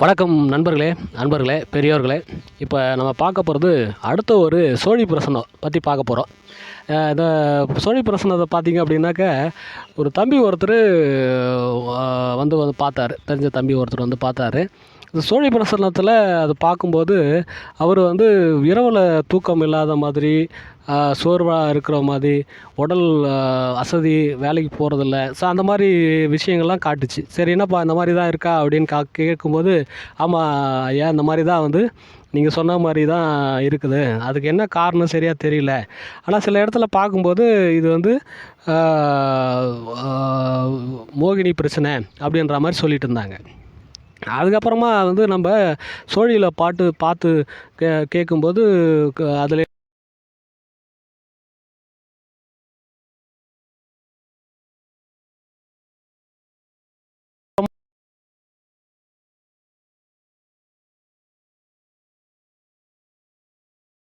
வணக்கம் நண்பர்களே நண்பர்களே பெரியோர்களே. இப்போ நம்ம பார்க்க போகிறது அடுத்த ஒரு சோழி பிரசனம் பற்றி பார்க்க போகிறோம் இந்த சோழி பிரசனத்தை பார்த்தீங்க அப்படின்னாக்க ஒரு தம்பி ஒருத்தர் வந்து வந்து பார்த்தாரு. தெரிஞ்ச தம்பி ஒருத்தர் வந்து பார்த்தாரு. இந்த சோழி பிரசன்னத்தில் அது பார்க்கும்போது அவர் வந்து இரவில் தூக்கம் இல்லாத மாதிரி சோர்வாக இருக்கிற மாதிரி உடல் அசதி வேலைக்கு போகிறதில்ல ஸோ அந்த மாதிரி விஷயங்கள்லாம் காட்டுச்சு. சரி என்னப்பா இந்த மாதிரி தான் இருக்கா? அப்படின்னு கா கேட்கும்போது ஆமாம் ஐயா இந்த மாதிரி தான் வந்து நீங்கள் சொன்ன மாதிரி தான் இருக்குது. அதுக்கு என்ன காரணம் சரியாக தெரியல. ஆனால் சில இடத்துல பார்க்கும்போது இது வந்து மோகினி பிரச்சனை அப்படின்ற மாதிரி சொல்லிட்டு இருந்தாங்க. அதுக்கப்புறமா வந்து நம்ம சோழியில் பாட்டு பார்த்து கே கேட்கும்போது அதில்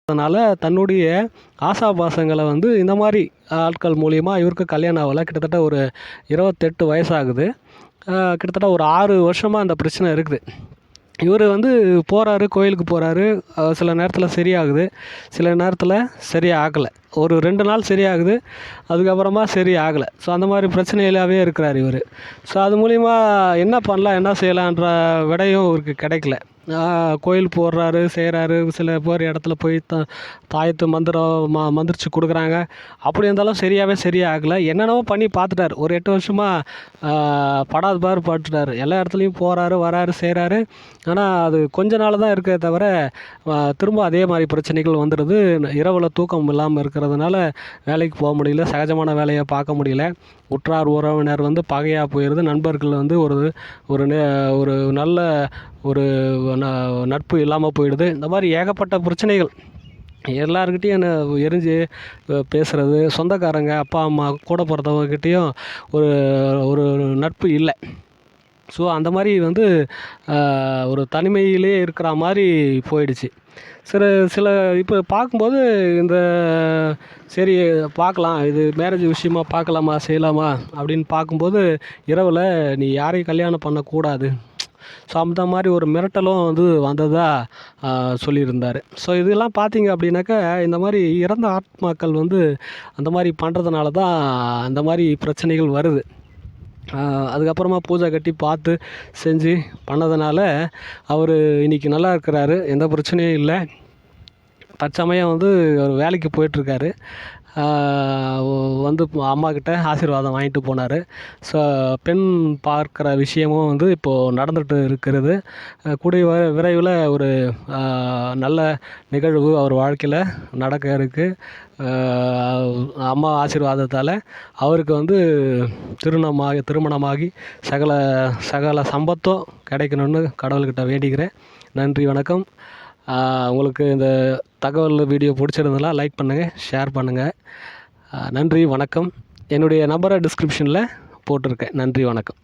அதனால் தன்னுடைய ஆசாபாசங்களை வந்து இந்த மாதிரி ஆட்கள் மூலியமாக இவருக்கு கல்யாணம் ஆகலை. கிட்டத்தட்ட ஒரு இருபத்தெட்டு வயசாகுது. கிட்டத்தட்ட ஒரு ஆறு வருஷமாக அந்த பிரச்சனை இருக்குது. இவர் வந்து போகிறாரு கோயிலுக்கு போகிறாரு சில நேரத்தில் சரியாகுது. சில நேரத்தில் சரியாகலை. ஒரு ரெண்டு நாள் சரியாகுது. அதுக்கப்புறமா சரி ஆகலை ஸோ அந்த மாதிரி பிரச்சனையிலாவே இருக்கிறார் இவர். ஸோ அது மூலிமா என்ன பண்ணலாம் என்ன செய்யலான்ற விடையும் இவருக்கு கிடைக்கல. கோயில் போடுறாரு செய்கிறாரு சில பேர் இடத்துல போய் த தாயத்து மந்திரம் ம மந்திரிச்சு கொடுக்குறாங்க. அப்படி இருந்தாலும் சரியாகவே சரியாகலை. என்னென்னவோ பண்ணி பார்த்துட்டாரு. ஒரு எட்டு வருஷமாக படாத பார் பட்டுட்டார் எல்லா இடத்துலையும் போகிறாரு வராரு செய்கிறாரு ஆனால் அது கொஞ்ச நாள் தான் இருக்கே தவிர திரும்ப அதே மாதிரி பிரச்சனைகள் வந்துடுது. இரவில் தூக்கம் இல்லாமல் இருக்கிறதுனால வேலைக்கு போக முடியல. சகஜமான வேலையை பார்க்க முடியல. உற்றார் உறவினர் வந்து பகையாக போயிடுது நண்பர்கள் வந்து ஒரு ஒரு ஒரு நல்ல ஒரு நட்பு இல்லாமல் போயிடுது. இந்த மாதிரி ஏகப்பட்ட பிரச்சனைகள். எல்லாருக்கிட்டேயும் என்ன எரிஞ்சு பேசுகிறது சொந்தக்காரங்க அப்பா அம்மா கூட பிறந்தவங்கக்கிட்டேயும் ஒரு ஒரு நட்பு இல்லை. ஸோ அந்த மாதிரி வந்து ஒரு தனிமையிலே இருக்கிற மாதிரி போயிடுச்சு. சில சில இப்போ பார்க்கும்போது இந்த சரி பார்க்கலாம். இது மேரேஜ் விஷயமா பார்க்கலாமா செய்யலாமா அப்படின்னு பார்க்கும்போது இரவில் நீ யாரையும் கல்யாணம் பண்ணக்கூடாது. ஸோ அந்த மாதிரி ஒரு மிரட்டலும் வந்து வந்ததாக சொல்லியிருந்தார். ஸோ இதெல்லாம் பார்த்தீங்க அப்படின்னாக்கா இந்த மாதிரி இறந்த ஆத்மாக்கள் வந்து அந்த மாதிரி பண்ணுறதுனால தான் அந்த மாதிரி பிரச்சனைகள் வருது. அதுக்கப்புறமா பூஜை கட்டி பார்த்து செஞ்சு பண்ணதுனால அவர் இன்றைக்கி நல்லா இருக்கிறாரு எந்த பிரச்சனையும் இல்லை. தற்சமயம் வந்து அவர் வேலைக்கு போயிட்டுருக்காரு. வந்து அம்மாக்கிட்ட ஆசீர்வாதம் வாங்கிட்டு போனார். ஸோ பெண் பார்க்குற விஷயமும் வந்து இப்போது நடந்துகிட்டு இருக்கிறது. கூடிய விரைவில் ஒரு நல்ல நிகழ்வு அவர் வாழ்க்கையில் நடக்க இருக்குது அம்மா ஆசீர்வாதத்தால் அவருக்கு வந்து திருமணமாகி திருமணமாகி சகல சகல சம்பத்தும் கிடைக்கணும்னு கடவுள்கிட்ட வேண்டிக்கிறேன். நன்றி வணக்கம். உங்களுக்கு இந்த தகவல் வீடியோ பிடிச்சிருந்தெல்லாம் லைக் பண்ணுங்கள் ஷேர் பண்ணுங்கள் நன்றி வணக்கம். என்னுடைய நம்பரை டிஸ்கிரிப்ஷனில் போட்டிருக்கேன். நன்றி வணக்கம்.